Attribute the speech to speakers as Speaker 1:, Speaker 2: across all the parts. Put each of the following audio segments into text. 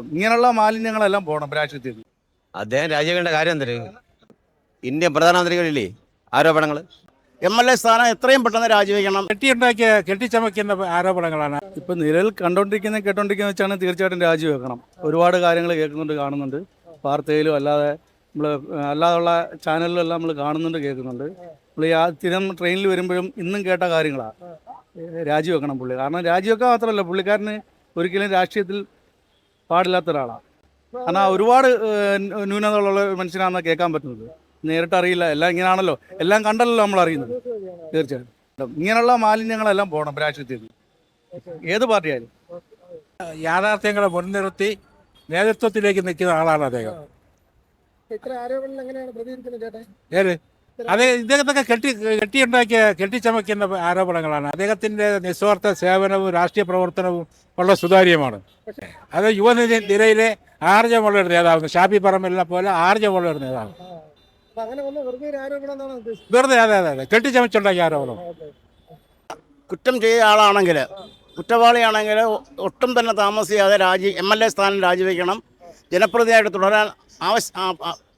Speaker 1: ഇങ്ങനെയുള്ള മാലിന്യങ്ങളെല്ലാം പോകണം രാഷ്ട്രീയത്തിൽ.
Speaker 2: അദ്ദേഹം രാജിവെക്കേണ്ട കാര്യം എന്തര് ഇന്ത്യൻ പ്രധാനമന്ത്രികളില്ലേ? ആരോപണങ്ങൾ
Speaker 3: എം എൽ എ സ്ഥാനം എത്രയും പെട്ടെന്ന് രാജിവെക്കണം.
Speaker 4: കെട്ടിയുണ്ടാക്കിയ കെട്ടിച്ചമയ്ക്കുന്ന ആരോപണങ്ങളാണ്.
Speaker 1: ഇപ്പം നിലവിൽ കണ്ടോണ്ടിരിക്കുന്ന കേട്ടോണ്ടിരിക്കുന്ന വെച്ചാണ് തീർച്ചയായിട്ടും രാജിവെക്കണം. ഒരുപാട് കാര്യങ്ങൾ കേൾക്കുന്നുണ്ട് കാണുന്നുണ്ട്. വാർത്തയിലും അല്ലാതെ നമ്മൾ അല്ലാതുള്ള ചാനലിലെല്ലാം നമ്മൾ കാണുന്നുണ്ട് കേൾക്കുന്നുണ്ട്. നമ്മൾ ആ സ്ഥിരം ട്രെയിനിൽ വരുമ്പോഴും ഇന്നും കേട്ട കാര്യങ്ങളാണ് രാജിവെക്കണം പുള്ളി. കാരണം രാജിവെക്കാൻ മാത്രമല്ല പുള്ളിക്കാരന് ഒരിക്കലും രാഷ്ട്രീയത്തിൽ പാടില്ലാത്ത ഒരാളാണ് കാരണം ഒരുപാട് ന്യൂനതകളുള്ള ഒരു മനുഷ്യനാണെന്ന് കേൾക്കാൻ പറ്റുന്നത്. നേരിട്ട് അറിയില്ല. എല്ലാം ഇങ്ങനെയാണല്ലോ എല്ലാം കണ്ടല്ലോ നമ്മൾ അറിയുന്നത്. തീർച്ചയായിട്ടും. ഇങ്ങനെയുള്ള മാലിന്യങ്ങളെല്ലാം പോകണം രാഷ്ട്രീയത്തിൽ നിന്ന്. ഏത് പാർട്ടിയായാലും.
Speaker 4: യാഥാർത്ഥ്യങ്ങളെ മുൻനിർത്തി നേതൃത്വത്തിലേക്ക് നിൽക്കുന്ന ആളാണ് അദ്ദേഹം. അത് ഇദ്ദേഹത്തൊക്കെ കെട്ടി കെട്ടിയുണ്ടാക്കിയ കെട്ടിച്ചമയ്ക്കുന്ന ആരോപണങ്ങളാണ്. അദ്ദേഹത്തിന്റെ നിസ്വാർത്ഥ സേവനവും രാഷ്ട്രീയ പ്രവർത്തനവും വളരെ സുതാര്യമാണ്. അത് യുവനിര നിരയിലെ ആർജമുള്ള ഒരു നേതാവ് ഷാഫി പറമ്പലിനെ പോലെ ആർജമുള്ള ഒരു നേതാവ്
Speaker 5: വെറുതെ
Speaker 4: അതെ അതെ അതെ. കെട്ടിച്ചമച്ചുണ്ടാക്കിയ ആരോപണം.
Speaker 3: കുറ്റം ചെയ്ത ആളാണെങ്കിൽ കുറ്റവാളിയാണെങ്കിൽ ഒട്ടും തന്നെ താമസിയാതെ രാജി എം എൽ എ സ്ഥാനം രാജിവെക്കണം. ജനപ്രതിയായിട്ട് തുടരാൻ ആവശ്യ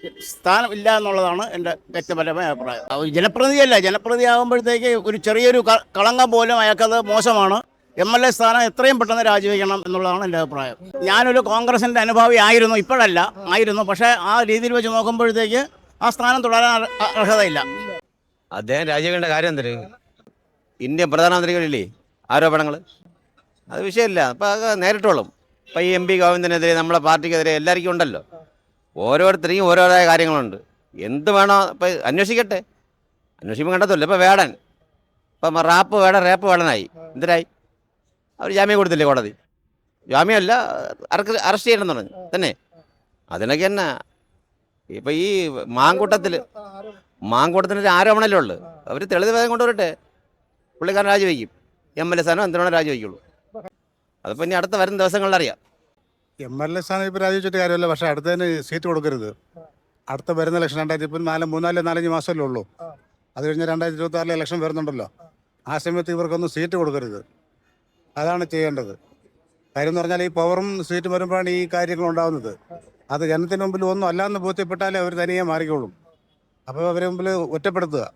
Speaker 3: ആ- ആ- സ്ഥാനം ഇല്ല എന്നുള്ളതാണ് എന്റെ വ്യക്തിപരമായ അഭിപ്രായം. ജനപ്രതിയല്ല ജനപ്രതി ആകുമ്പോഴത്തേക്ക് ഒരു ചെറിയൊരു കളങ്കം പോലും അയാൾക്കത് മോശമാണ്. എം എൽ എ സ്ഥാനം എത്രയും പെട്ടെന്ന് രാജിവെക്കണം എന്നുള്ളതാണ് എന്റെ അഭിപ്രായം. ഞാനൊരു കോൺഗ്രസിന്റെ അനുഭാവി ആയിരുന്നു ഇപ്പോഴല്ല ആയിരുന്നു. പക്ഷേ ആ രീതിയിൽ വെച്ച് നോക്കുമ്പോഴത്തേക്ക് ആ സ്ഥാനം തുടരാൻ അർഹതയില്ല.
Speaker 2: അദ്ദേഹം രാജിവെക്കേണ്ട കാര്യം എന്തൊരു ഇന്ത്യൻ പ്രധാനമന്ത്രികളില്ലേ ആരോപണങ്ങൾ അത് വിഷയമില്ല. അപ്പം നേരിട്ടോളും. ഇപ്പം ഈ എം പി ഗോവിന്ദനെതിരെ നമ്മളെ പാർട്ടിക്കെതിരെ എല്ലാവർക്കും ഉണ്ടല്ലോ. ഓരോരുത്തരെയും ഓരോരോ കാര്യങ്ങളുണ്ട്. എന്ത് വേണോ ഇപ്പം അന്വേഷിക്കട്ടെ. അന്വേഷിക്കുമ്പോൾ കണ്ടതല്ലോ ഇപ്പം വേടൻ. ഇപ്പം റാപ്പ് വേടൻ റേപ്പ് വേടനായി. എന്തിനായി? അവർ ജാമ്യം കൊടുത്തില്ലേ കോടതി? ജാമ്യമല്ല അറക്ക് അറസ്റ്റ് ചെയ്യണമെന്ന് പറഞ്ഞു. തന്നെ? അതിനൊക്കെ തന്നെ ഇപ്പം ഈ മാങ്കൂട്ടത്തിൽ മാങ്കൂട്ടത്തിനൊരു ആരോപണമല്ലേ ഉള്ളു. അവർ തെളിവ് വേദം കൊണ്ടുവരട്ടെ. പുള്ളിക്കാരൻ രാജിവെക്കും. എം എൽ എ സ്ഥാനം എന്തിനാണ് രാജിവെക്കുള്ളൂ. അതിപ്പോൾ ഇനി അടുത്ത വരുന്ന ദിവസങ്ങളിൽ അറിയാം
Speaker 6: എം എൽ എ സ്ഥാനം ഇപ്പോൾ രാജിവെച്ചിട്ട് കാര്യമല്ല. പക്ഷേ അടുത്തതിന് സീറ്റ് കൊടുക്കരുത്. അടുത്ത വരുന്ന ഇലക്ഷൻ രണ്ടായിരത്തി ഇപ്പം നാല് മൂന്നാൽ നാലഞ്ച് മാസമല്ലേ ഉള്ളൂ. അത് കഴിഞ്ഞ് രണ്ടായിരത്തി ഇരുപത്തി ആറിലെ ഇലക്ഷൻ വരുന്നുണ്ടല്ലോ. ആ സമയത്ത് ഇവർക്കൊന്നും സീറ്റ് കൊടുക്കരുത്. അതാണ് ചെയ്യേണ്ടത്. കാര്യം എന്ന് പറഞ്ഞാൽ ഈ പവറും സീറ്റ് വരുമ്പോഴാണ് ഈ കാര്യങ്ങൾ ഉണ്ടാകുന്നത് അത് ജനത്തിന് മുമ്പിൽ ഒന്നും അല്ലാന്ന് ബോധ്യപ്പെട്ടാലേ അവർ തനിയെ മാറിക്കോളും. അപ്പോൾ അവരെ മുമ്പിൽ ഒറ്റപ്പെടുത്തുക.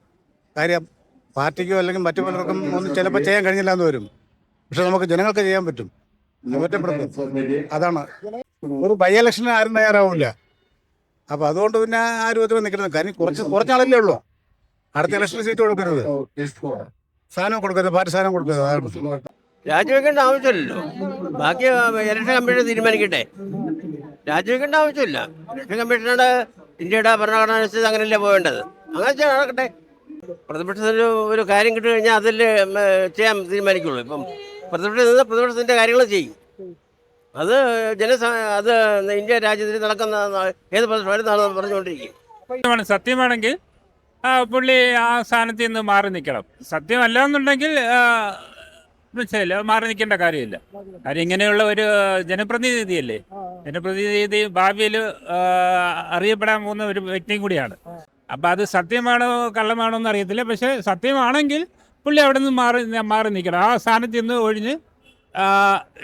Speaker 6: കാര്യം പാർട്ടിക്കോ അല്ലെങ്കിൽ മറ്റു പലർക്കും ഒന്നും ചിലപ്പോൾ ചെയ്യാൻ കഴിഞ്ഞില്ല എന്ന് വരും. പക്ഷെ നമുക്ക് ജനങ്ങൾക്ക് ചെയ്യാൻ പറ്റും. അതാണ്. ഒരു ബൈ ഇലക്ഷന് ആരും തയ്യാറാവില്ല അപ്പൊ അതുകൊണ്ട് പിന്നെ ആരും ഒത്തിരി നിൽക്കുന്നത് കാര്യം കുറച്ച് കുറച്ചാളല്ലേ ഉള്ളൂ. അടുത്ത ഇലക്ഷൻ സീറ്റ് കൊടുക്കരുത്. സാധനം കൊടുക്കരുത്. പാർട്ടി സാധനം കൊടുക്കരുത്.
Speaker 7: രാജിവെക്കേണ്ട ആവശ്യമില്ലല്ലോ. ബാക്കി ഇലക്ഷൻ കമ്മീഷൻ തീരുമാനിക്കട്ടെ. രാജിവെക്കേണ്ട ആവശ്യമില്ല. ഇലക്ഷൻ കമ്മീഷനോട് ഇന്ത്യയുടെ ഭരണഘടന അനുസരിച്ച് അങ്ങനെയല്ലേ പോകേണ്ടത് അങ്ങനെ നടക്കട്ടെ. പ്രതിപക്ഷത്തിന് ഒരു കാര്യം കിട്ടി കഴിഞ്ഞാൽ അതിൽ ചെയ്യാൻ തീരുമാനിക്കുള്ളൂ. ഇപ്പം പ്രതിപക്ഷം നിന്ന് പ്രതിപക്ഷത്തിന്റെ കാര്യങ്ങൾ ചെയ്യും. അത് ജനസ അത് ഇന്ത്യ രാജ്യത്തിൽ നടക്കുന്ന ഏത് പ്രതിപക്ഷം പറഞ്ഞുകൊണ്ടിരിക്കും.
Speaker 4: സത്യമാണ് സത്യമാണെങ്കിൽ പുള്ളി ആ സ്ഥാനത്ത് നിന്ന് മാറി നിൽക്കണം. സത്യമല്ല എന്നുണ്ടെങ്കിൽ മനസ്സിലായില്ല? മാറി നിൽക്കേണ്ട കാര്യമില്ല. കാര്യം ഇങ്ങനെയുള്ള ഒരു ജനപ്രതിനിധിയല്ലേ? ജനപ്രതിനിധി ഭാവിയിൽ അറിയപ്പെടാൻ പോകുന്ന ഒരു വ്യക്തിയും കൂടിയാണ്. അപ്പം അത് സത്യമാണോ കള്ളമാണോ എന്ന് അറിയത്തില്ല. പക്ഷേ സത്യമാണെങ്കിൽ പുള്ളി അവിടെ നിന്ന് മാറി മാറി നിൽക്കണം. ആ സ്ഥാനത്ത് നിന്ന് ഒഴിഞ്ഞ്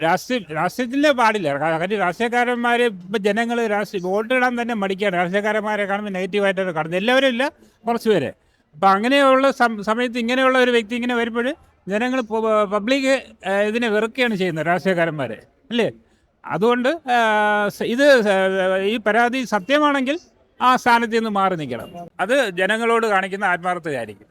Speaker 4: രാഷ്ട്രീയ രാഷ്ട്രീയത്തിന്റെ പാടില്ല. കാര്യം രാഷ്ട്രീയക്കാരന്മാർ ഇപ്പം ജനങ്ങൾ രാഷ്ട്രീയ വോട്ട് ഇടാൻ തന്നെ മടിക്കുകയാണ് രാഷ്ട്രീയക്കാരന്മാരെ കാണുമ്പോൾ നെഗറ്റീവായിട്ടാണ് കാണുന്നത്. എല്ലാവരും ഇല്ല കുറച്ച് പേര്. അപ്പം അങ്ങനെയുള്ള സമയത്ത് ഇങ്ങനെയുള്ള ഒരു വ്യക്തി ഇങ്ങനെ വരുമ്പോൾ ജനങ്ങൾ പബ്ലിക് ഇതിനെ വെറുക്കുകയാണ് ചെയ്യുന്നത് രാഷ്ട്രീയക്കാരന്മാരെ. അല്ലേ? അതുകൊണ്ട് ഇത് ഈ പരാതി സത്യമാണെങ്കിൽ ആ സ്ഥാനത്ത് നിന്ന് മാറി നിൽക്കണം. അത് ജനങ്ങളോട് കാണിക്കുന്ന ആത്മാർത്ഥതയായിരിക്കും.